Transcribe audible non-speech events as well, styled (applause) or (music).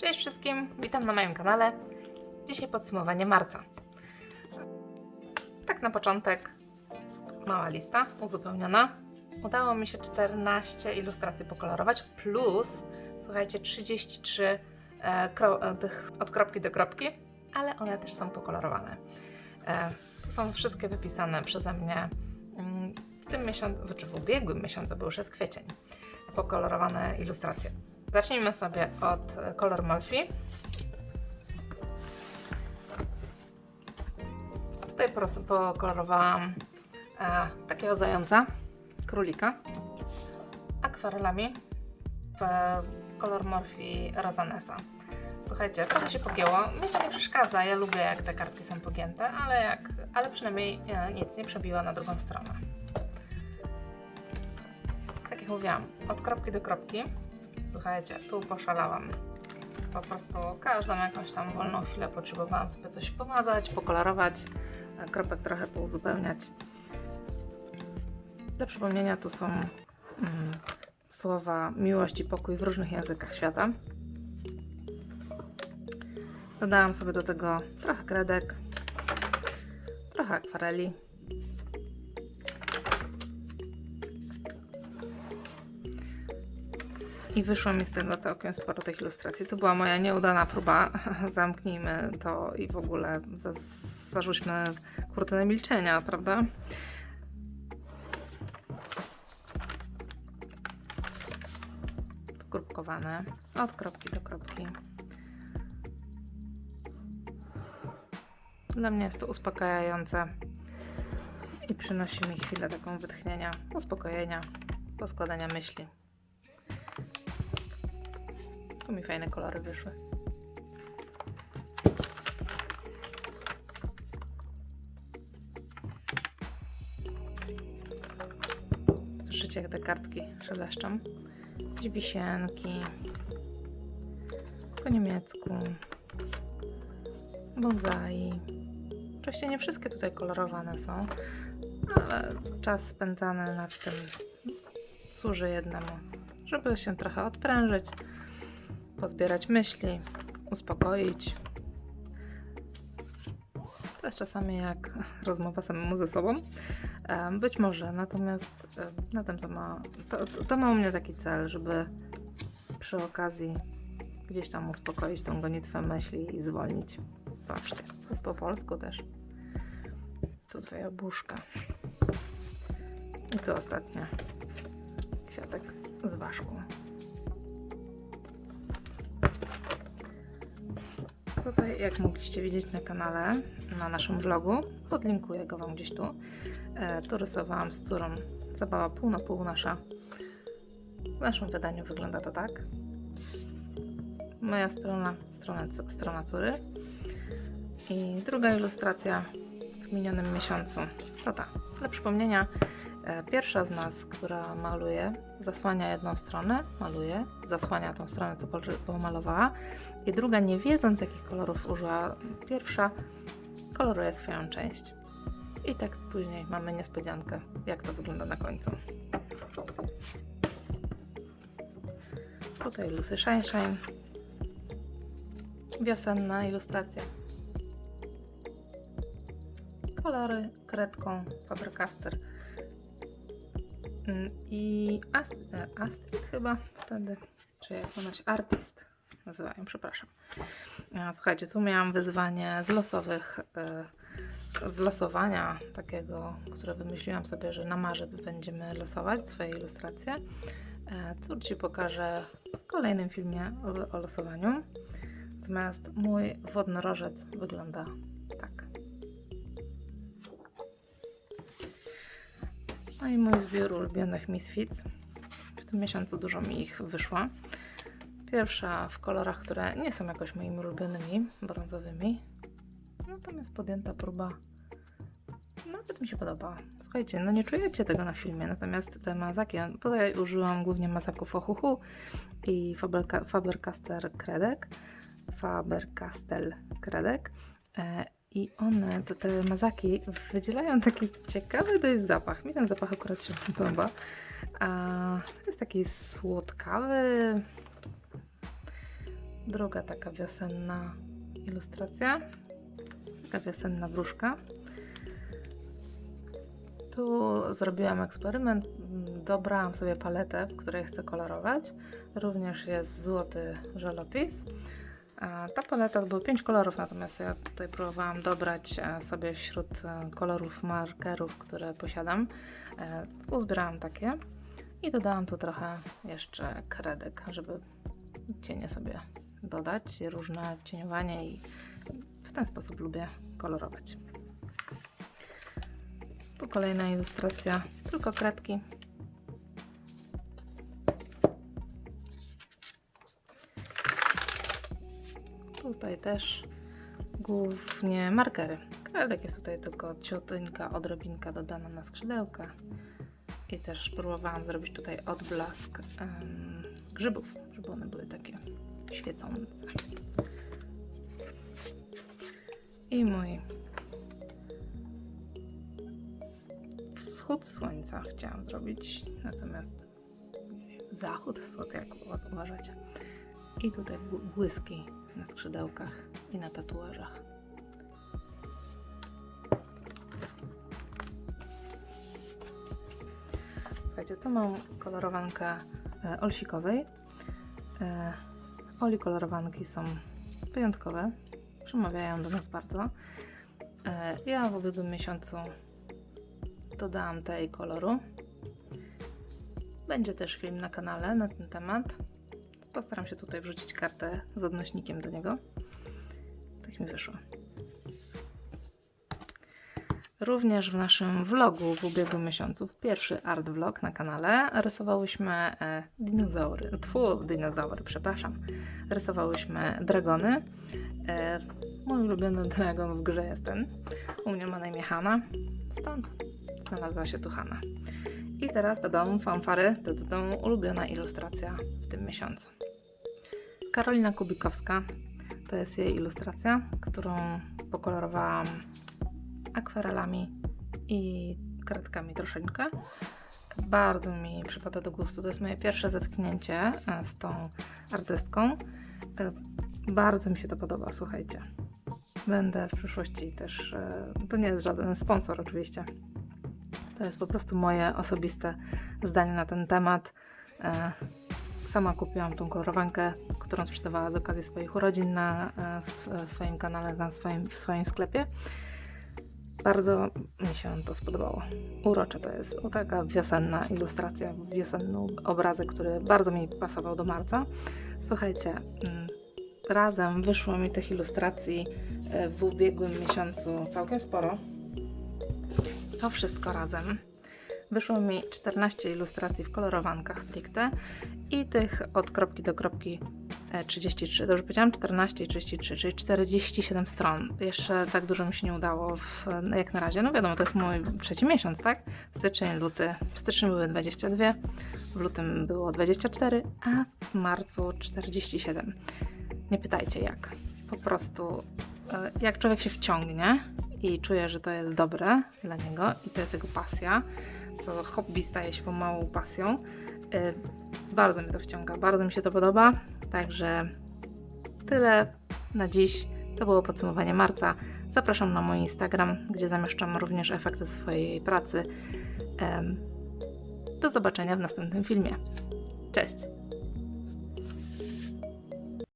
Cześć wszystkim, witam na moim kanale. Dzisiaj podsumowanie marca. Tak na początek mała lista uzupełniona. Udało mi się 14 ilustracji pokolorować, plus słuchajcie, 33 e, kro, e, tych od kropki do kropki, ale one też są pokolorowane. E, tu są wszystkie wypisane przeze mnie mm, w tym miesiącu, czy w ubiegłym miesiącu, bo już jest kwiecień, pokolorowane ilustracje. Zacznijmy sobie od e, Color Malfi. Tutaj pokolorowałam e, takiego zająca, królika, akwarelami w Color Morphe Rosanesa. Słuchajcie, trochę się pogięło. Mnie to nie przeszkadza, ja lubię jak te kartki są pogięte, ale, jak, ale przynajmniej e, nic nie przebiła na drugą stronę. Tak jak mówiłam, od kropki do kropki. Słuchajcie, tu poszalałam. Po prostu każdą jakąś tam wolną chwilę potrzebowałam sobie coś pomazać, pokolorować, kropek trochę pouzupełniać. Do przypomnienia tu są mm, słowa miłość i pokój w różnych językach świata. Dodałam sobie do tego trochę kredek, trochę akwareli. I wyszło mi z tego całkiem sporo tych ilustracji. To była moja nieudana próba. (laughs) Zamknijmy to i w ogóle za, zarzućmy kurtynę milczenia, prawda? Grupkowane od kropki do kropki. Dla mnie jest to uspokajające i przynosi mi chwilę taką wytchnienia, uspokojenia, poskładania myśli. Tu mi fajne kolory wyszły. Słyszycie, jak te kartki szeleszczą? Jakieś wisienki. Po niemiecku. Bonsai. Oczywiście nie wszystkie tutaj kolorowane są, ale czas spędzany nad tym służy jednemu, żeby się trochę odprężyć, pozbierać myśli, uspokoić. To jest czasami jak rozmowa samemu ze sobą. Być może, natomiast na tym to ma, to, to, to ma u mnie taki cel, żeby przy okazji gdzieś tam uspokoić tą gonitwę myśli i zwolnić. Patrzcie, to jest po polsku też. Tu dwie jabłuszka. I tu ostatnia kwiatek z ważką. Tutaj, jak mogliście widzieć na kanale, na naszym vlogu, podlinkuję go Wam gdzieś tu. E, tu rysowałam z córą zabawa pół na pół nasza. W naszym wydaniu wygląda to tak. Moja strona, strona, strona córy. I druga ilustracja w minionym miesiącu to ta. Dla przypomnienia, pierwsza z nas, która maluje, zasłania jedną stronę, maluje, zasłania tą stronę, co pomalowała, i druga, nie wiedząc jakich kolorów użyła, pierwsza koloruje swoją część. I tak później mamy niespodziankę, jak to wygląda na końcu. Tutaj Lucy Shine Shine. Wiosenna ilustracja. Kolory kredką Faber-Castell i Ast- e, Astrid chyba wtedy, czy jak ona się, Artist nazywają, przepraszam. E, Słuchajcie, tu miałam wyzwanie z losowych, e, z losowania takiego, które wymyśliłam sobie, że na marzec będziemy losować swoje ilustracje. Cóż Ci pokażę w kolejnym filmie o losowaniu. Natomiast mój wodnorożec wygląda No i mój zbiór ulubionych Misfits. W tym miesiącu dużo mi ich wyszło. Pierwsza w kolorach, które nie są jakoś moimi ulubionymi, brązowymi. Natomiast podjęta próba nawet mi się podoba. Słuchajcie, no nie czujecie tego na filmie, natomiast te mazaki, tutaj użyłam głównie mazaków Ohuhu i Faber-Castell Kredek. Faber-Castell Kredek. I one, te, te mazaki wydzielają taki ciekawy dość zapach. Mi ten zapach akurat się podoba. A jest taki słodkawy, Druga taka wiosenna ilustracja. Taka wiosenna wróżka. Tu zrobiłam eksperyment. Dobrałam sobie paletę, w której chcę kolorować. Również jest złoty żelopis. Ta paleta to były 5 kolorów, natomiast ja tutaj próbowałam dobrać e, sobie wśród e, kolorów markerów, które posiadam. E, Uzbierałam takie i dodałam tu trochę jeszcze kredek, żeby cienie sobie dodać, różne cieniowanie i w ten sposób lubię kolorować. Tu kolejna ilustracja, tylko kredki. Tutaj też głównie markery. Kredek jest tutaj tylko ciuteńka, odrobinka dodana na skrzydełka. I też próbowałam zrobić tutaj odblask grzybów, żeby one były takie świecące. I mój wschód słońca chciałam zrobić, natomiast zachód, wschód, jak uważacie. I tutaj bł- błyski na skrzydełkach i na tatuażach. Słuchajcie, tu mam kolorowankę e, olsikowej. E, Oli kolorowanki są wyjątkowe, przemawiają do nas bardzo. E, Ja w ubiegłym miesiącu dodałam tej koloru. Będzie też film na kanale na ten temat. Postaram się tutaj wrzucić kartę z odnośnikiem do niego. Tak mi wyszło. Również w naszym vlogu w ubiegłym miesiącu, w pierwszy art vlog na kanale, rysowałyśmy e, dinozaury. Tfu, dinozaury, przepraszam. Rysowałyśmy dragony. E, mój ulubiony dragon w grze jest ten. U mnie ma na imię Hanna, stąd znalazła się tu Hanna. I teraz dodam fanfary, dodam ulubiona ilustracja w tym miesiącu. Karolina Kubikowska to jest jej ilustracja, którą pokolorowałam akwarelami i kredkami troszeczkę. Bardzo mi przypada do gustu. To jest moje pierwsze zetknięcie e, z tą artystką. E, Bardzo mi się to podoba, słuchajcie. Będę w przyszłości też. e, To nie jest żaden sponsor, oczywiście. To jest po prostu moje osobiste zdanie na ten temat. E, Sama kupiłam tą kolorowankę, którą sprzedawała z okazji swoich urodzin na e, s- swoim kanale, na swoim, w swoim sklepie. Bardzo mi się to spodobało. Urocze to jest. Taka wiosenna ilustracja, wiosenny obrazek, który bardzo mi pasował do marca. Słuchajcie, mm, razem wyszło mi tych ilustracji e, w ubiegłym miesiącu całkiem sporo. To wszystko razem. Wyszło mi 14 ilustracji w kolorowankach stricte i tych od kropki do kropki e, 33. Dobrze powiedziałam? 14 i 33, czyli 47 stron. Jeszcze tak dużo mi się nie udało w, jak na razie. No wiadomo, to jest mój trzeci miesiąc, tak? Styczeń, luty. W styczniu były 22, w lutym było 24, a w marcu 47. Nie pytajcie jak. Po prostu e, jak człowiek się wciągnie i czuje, że to jest dobre dla niego i to jest jego pasja, to hobby staje się pomału pasją. E, Bardzo mnie to wciąga, bardzo mi się to podoba. Także tyle na dziś. To było podsumowanie marca. Zapraszam na mój Instagram, gdzie zamieszczam również efekty swojej pracy. Do zobaczenia w następnym filmie. Cześć!